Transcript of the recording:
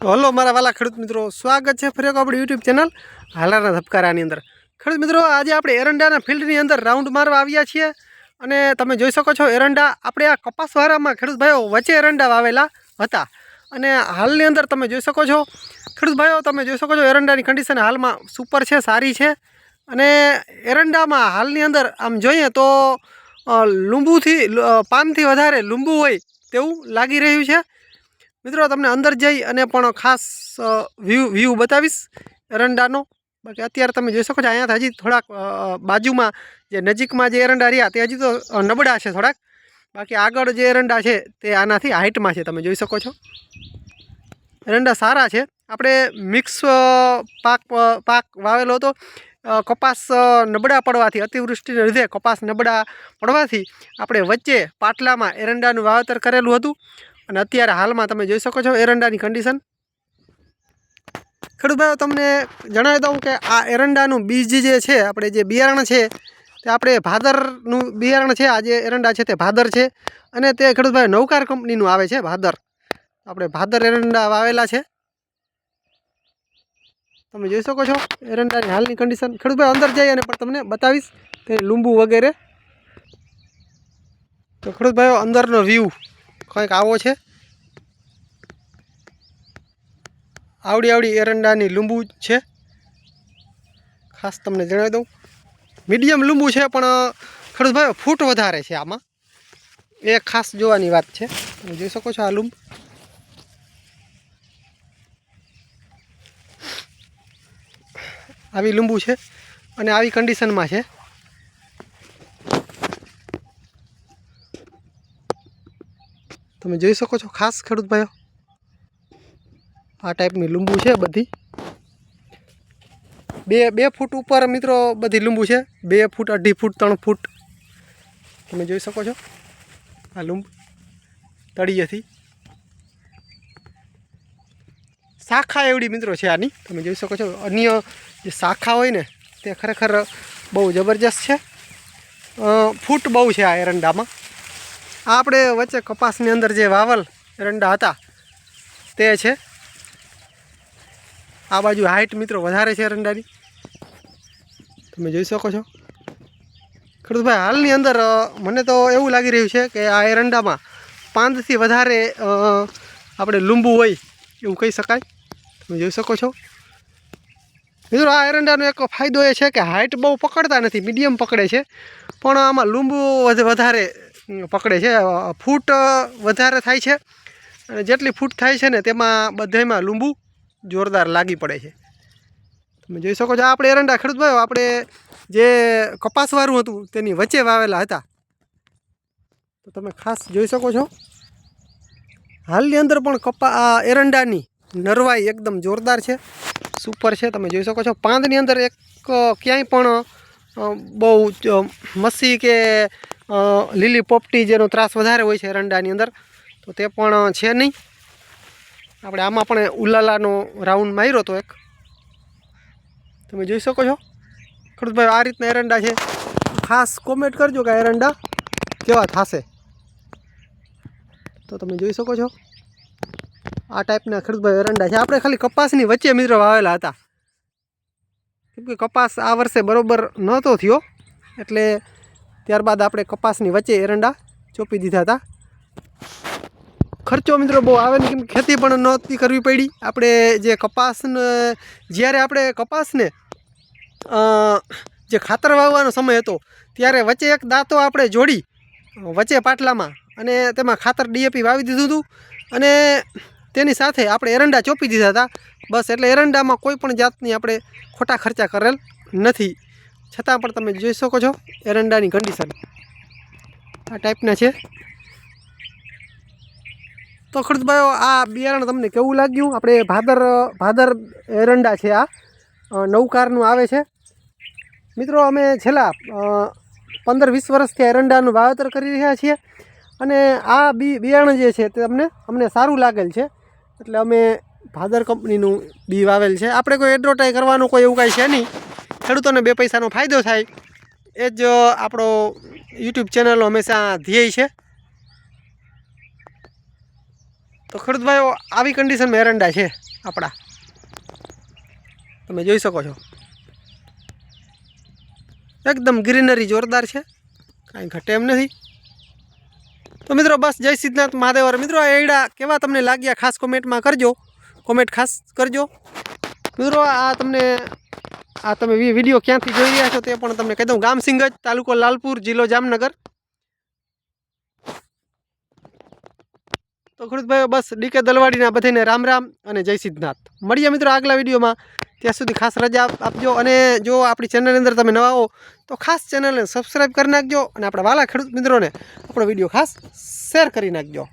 તો હલો મારા વાલા ખેડૂત મિત્રો, સ્વાગત છે ફરી આપણી યુટ્યુબ ચેનલ હાલાના ધબકારાની અંદર. ખેડૂત મિત્રો, આજે આપણે એરંડાના ફિલ્ડની અંદર રાઉન્ડ મારવા આવ્યા છીએ અને તમે જોઈ શકો છો એરંડા આપણે આ કપાસવાળામાં ખેડૂતભાઈઓ વચ્ચે એરંડા વાવેલા હતા. અને હાલની અંદર તમે જોઈ શકો છો ખેડૂતભાઈઓ તમે જોઈ શકો છો એરંડાની કન્ડિશન હાલમાં સુપર છે, સારી છે. અને એરંડામાં હાલની અંદર આમ જોઈએ તો લીંબુથી પાનથી વધારે લીંબુ હોય તેવું લાગી રહ્યું છે. મિત્રો તમને અંદર જઈ અને પણ ખાસ વ્યૂ વ્યૂ બતાવીશ એરંડાનો. બાકી અત્યારે તમે જોઈ શકો છો, અહીંયા હજી થોડાક બાજુમાં જે નજીકમાં જે એરંડા રહ્યા તે હજી તો નબળા છે થોડાક. બાકી આગળ જે એરંડા છે, તે આનાથી હાઇટમાં છે, તમે જોઈ શકો છો. એરંડા સારા છે. આપણે મિક્સ પાક પાક વાવેલો હતો. કપાસ નબળા પડવાથી, અતિવૃષ્ટિને લીધે કપાસ નબળા પડવાથી, આપણે વચ્ચે પાટલામાં એરંડાનું વાવેતર કરેલું હતું. અને અત્યારે હાલમાં તમે જોઈ શકો છો એરંડાની કન્ડિશન ખેડૂત ભાઈઓ, તમને જણાવી દઉં કે આ એરંડાનું બીજ જે છે, આપણે જે બિયારણ છે, તે આપણે ભાદરનું બિયારણ છે, આ જે એરંડા છે તે ભાદર છે. અને તે ખેડૂત ભાઈ નવકાર કંપનીનું આવે છે ભાદર. આપણે ભાદર એરંડા વાવેલા છે. તમે જોઈ શકો છો એરંડાની હાલની કન્ડિશન ખેડૂત ભાઈ, અંદર જઈ અને પણ તમને બતાવીશ. કે લીંબુ વગેરે. તો ખેડૂત ભાઈઓ, અંદરનો વ્યૂ કંઈક આવો છે? આવડી આવડી એરંડાની લીંબુ છે. ખાસ તમને જણાવી દઉં. મીડિયમ લીંબુ છે, પણ ખેડૂત ભાઈ, ફૂટ વધારે છે આમાં. એ ખાસ જોવાની વાત છે. તમે જોઈ શકો છો આ લીંબ. આવી લીંબુ છે અને આવી કન્ડિશનમાં છે. તમે જોઈ શકો છો ખાસ ખેડૂત ભાઈઓ. આ ટાઈપની લીંબુ છે બધી. બે બે ફૂટ ઉપર મિત્રો બધી લીંબુ છે. બે ફૂટ, અઢી ફૂટ, ત્રણ ફૂટ. તમે જોઈ શકો છો આ લીંબુ તળિયેથી. શાખા એવડી મિત્રો છે આની. તમે જોઈ શકો છો અન્ય જે શાખા હોય ને, તે ખરેખર બહુ જબરજસ્ત છે. ફૂટ બહુ છે આ એરંડામાં. આપણે વચ્ચે કપાસની અંદર જે વાવલ એરંડા હતા, તે છે. આ બાજુ હાઇટ મિત્રો વધારે છે રંડાની. તમે જોઈ શકો છો. ખેડૂતભાઈ હાલની અંદર મને તો એવું લાગી રહ્યું છે કે આ એરંડામાં પાંદથી વધારે આપણે લીંબુ હોય એવું કહી શકાય. તમે જોઈ શકો છો. મિત્રો, આ એરંડાનો એક ફાયદો એ છે કે હાઇટ બહુ પકડતા નથી મીડિયમ પકડે છે. પણ આમાં લીંબુ વધ- વધારે પકડે છે. ફૂટ વધારે થાય છે. અને જેટલી ફૂટ થાય છે ને તેમાં બધામાં લીંબુ જોરદાર લાગી પડે છે. તમે જોઈ શકો છો આપણે એરંડા ખેડૂત ભાઈઓ, આપણે જે કપાસવાળું હતું, તેની વચ્ચે વાવેલા હતા. તો તમે ખાસ જોઈ શકો છો. હાલની અંદર પણ કપા, આ એરંડાની નરવાઈ એકદમ જોરદાર છે. સુપર છે, તમે જોઈ શકો છો. પાંદની અંદર એક ક્યાંય પણ બહુ મસી કે લીલી પોપટી જેનો ત્રાસ વધારે હોય છે એરંડાની અંદર, તો તે પણ છે નહીં. આપણે આમાં પણ ઉલાલાનો રાઉન્ડ માર્યો હતો એક. તમે જોઈ શકો છો. ખેડૂતભાઈ, આ રીતના એરંડા છે. ખાસ કોમેન્ટ કરજો કે એરંડા કેવા થશે. તો તમે જોઈ શકો છો. આ ટાઈપના ખેડૂતભાઈ એરંડા છે. આપણે ખાલી કપાસની વચ્ચે મિત્રો વાવેલા હતા. કેમ કે કપાસ આ વર્ષે બરોબર નહોતો થયો. એટલે ત્યારબાદ આપણે કપાસની વચ્ચે એરંડા ચોપી દીધા હતા. ખર્ચો મિત્રો બહુ આવે ને કેમ ખેતી પણ નહોતી કરવી પડી. આપણે જે કપાસને, જ્યારે આપણે કપાસને જે ખાતર વાવવાનો સમય હતો, ત્યારે વચ્ચે એક દાંતો આપણે જોડી, વચ્ચે પાટલામાં અને તેમાં ખાતર ડીએપી વાવી દીધું હતું અને તેની સાથે આપણે એરંડા ચોપી દીધા હતા. બસ એટલે એરંડામાં કોઈ પણ જાતની આપણે ખોટા ખર્ચા કરેલ નથી. છતાં પણ તમે જોઈ શકો છો એરંડાની કન્ડિશન આ ટાઈપના છે. તો ખર્ચભાઈઓ આ બિયારણ તમને કેવું લાગ્યું? આપણે ભાદર ભાદર એરંડા છે આ. નવકારનું આવે છે. મિત્રો, અમે છેલ્લા પંદર વીસ વર્ષથી એરંડાનું વાવેતર કરી રહ્યા છીએ. અને આ બી, બિયારણ જે છે તે તમને અમને સારું લાગેલ છે. એટલે અમે ભાદર કંપનીનું બી વાવેલ છે. આપણે કોઈ એડવર્ટાઈઝ કરવાનું કોઈ એવું કાંઈ છે નહીં. ખેડૂતોને બે પૈસાનો ફાયદો થાય. એ જ આપણો યુટ્યુબ ચેનલનો હંમેશા ધ્યેય છે. તો ખેડૂતભાઈઓ આવી કન્ડિશનમાં એરંડા છે આપણા. તમે જોઈ શકો છો. એકદમ ગ્રીનરી જોરદાર છે. કાંઈ ઘટે એમ નથી. તો મિત્રો, બસ જય સિદ્ધનાથ મહાદેવર મિત્રો, આ એડા કેવા તમને લાગ્યા, ખાસ કોમેન્ટમાં કરજો. કોમેન્ટ ખાસ કરજો. મિત્રો, આ તમને આ તમે વીડિયો ક્યાંથી જોઈ રહ્યા છો તે પણ તમને કહી દઉં. ગામ સિંગજ, તાલુકો લાલપુર, જિલ્લો જામનગર. તો ખેડૂતભાઈઓ બસ ડીકે દલવાડીના બધાને રામ રામ અને જય સિદ્ધનાથ. મળીએ મિત્રો આગલા વિડીયોમાં. ત્યાં સુધી ખાસ રજા આપજો અને જો આપણી ચેનલની અંદર તમે નવા હો, તો ખાસ ચેનલને સબસ્ક્રાઈબ કરી નાખજો અને આપણા વાલા ખેડૂત મિત્રોને આપણો વીડિયો ખાસ શેર કરી નાખજો.